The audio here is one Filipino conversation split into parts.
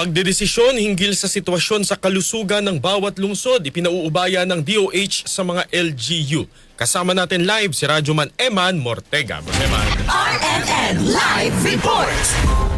Pagdedesisyon hinggil sa sitwasyon sa kalusugan ng bawat lungsod, ipinauubaya ng DOH sa mga LGU. Kasama natin live si Radyoman Eman Mortega. Eman. RMN Live Report!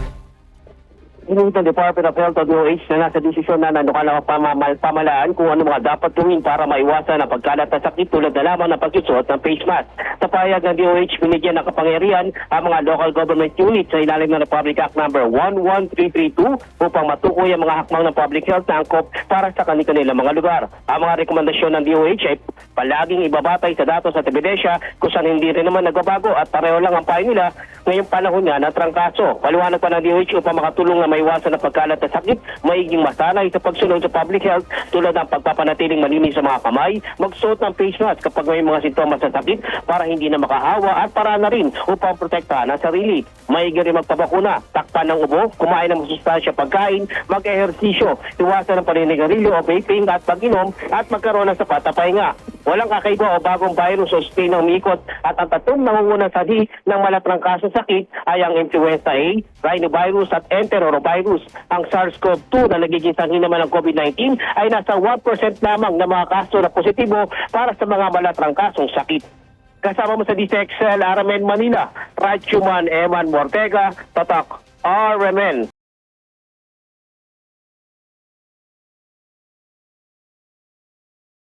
Inulit ng Department of Health o DOH na nasa desisyon na nanukal ang pamamal pamalaan kung ano mga dapat gawin para maiwasan ang pagkalat ng sakit tulad na lamang ng pagsusuot ng face mask. Sa payag ng DOH, binigyan ng kapangyarihan ang mga local government units sa ilalim ng Republic Act No. 11332 upang matukoy ang mga hakbang ng public health na angkop para sa kanilang mga lugar. Ang mga rekomendasyon ng DOH ay palaging ibabatay sa datos at ebidensya kung saan hindi rin naman nagbabago at pareho lang ang payo nila ngayong panahon nga na trangkaso. Paliwanag pa ng DOH upang makatulong na maiwasan ang pagkalat ng sakit, maiging masanay sa pagsunod sa public health tulad ng pagpapanatiling malinis sa mga kamay, magsuot ng face mask kapag may mga sintomas sa sakit para hindi na makahawa at para na rin upang protektahan ang sarili. Maigi rin magpabakuna, takpan ng ubo, kumain ng masustansya pagkain, mag-ehersisyo, iwasan ng paninigarilyo o vaping at pag-inom at magkaroon ng sapat na pahinga. Walang kakaiba o bagong virus o strain na umikot at ang tatlong nangungunang sanhi ng malatrangkasong sakit ay ang influenza A, rhinovirus at enterovirus. Ang SARS-CoV-2 na nagiging sanhi naman ng COVID-19 ay nasa 1% lamang ng mga kaso na positibo para sa mga malatrangkasong sakit. Kasama mo sa DCXL, RMN Manila, Ratchuman Eman Mortega, Tatak, RMN.